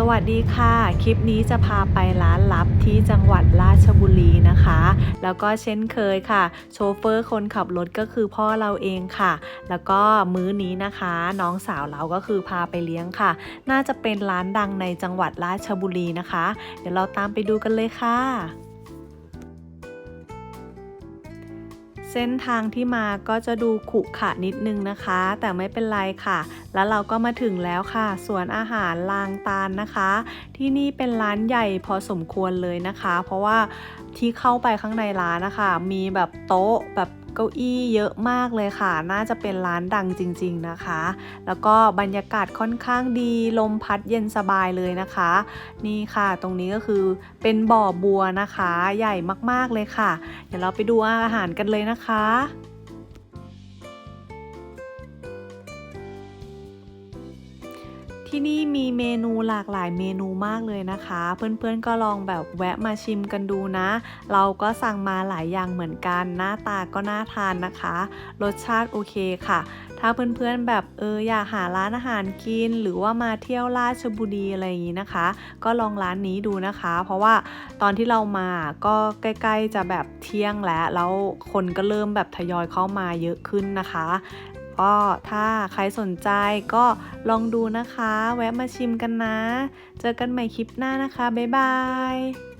สวัสดีค่ะ คลิปนี้จะพาไปร้านลับที่จังหวัดราชบุรีนะคะ แล้วก็เช่นเคยค่ะ โชเฟอร์คนขับรถก็คือพ่อเราเองค่ะ แล้วก็มื้อนี้นะคะ น้องสาวเราก็คือพาไปเลี้ยงค่ะ น่าจะเป็นร้านดังในจังหวัดราชบุรีนะคะ เดี๋ยวเราตามไปดูกันเลยค่ะ เส้นทางที่มาก็จะดูขรุขระนิดนึงนะคะ แต่ไม่เป็นไรค่ะ แล้วเราก็มาถึงแล้วค่ะสวนอาหารลางตาลนะคะ ที่นี่เป็นร้านใหญ่พอสมควรเลยนะคะ เพราะว่าที่เข้าไปข้างในร้านนะคะ มีแบบโต๊ะแบบ เก้าอี้เยอะมากเลยค่ะ น่าจะเป็นร้านดังจริง ๆนะคะ แล้วก็บรรยากาศค่อนข้างดีลมพัดเย็นสบายเลยนะคะ นี่ค่ะตรงนี้ก็คือเป็นบ่อบัวนะคะ ใหญ่มากๆเลยค่ะ เดี๋ยวเราไปดูอาหารกันเลยนะคะ ที่นี่มีเมนูหลากหลายเมนูมากเลยนะคะ เพื่อนๆก็ลองแบบแวะมาชิมกันดูนะ เราก็สั่งมาหลายอย่างเหมือนกัน หน้าตาก็น่าทานนะคะ รสชาติโอเคค่ะ ถ้าเพื่อนๆแบบเอออยากหาร้านอาหารกิน หรือว่ามาเที่ยวราชบุรีอะไรอย่างนี้นะคะ ก็ลองร้านนี้ดูนะคะ เพราะว่าตอนที่เรามาก็ใกล้ๆจะแบบเที่ยงแล้วแล้วคนก็เริ่มแบบทยอยเข้ามาเยอะขึ้นนะคะ ก็ถ้าใครสนใจก็ลองดูนะคะ แวะมาชิมกันนะ เจอกันใหม่คลิปหน้านะคะ บ๊ายบาย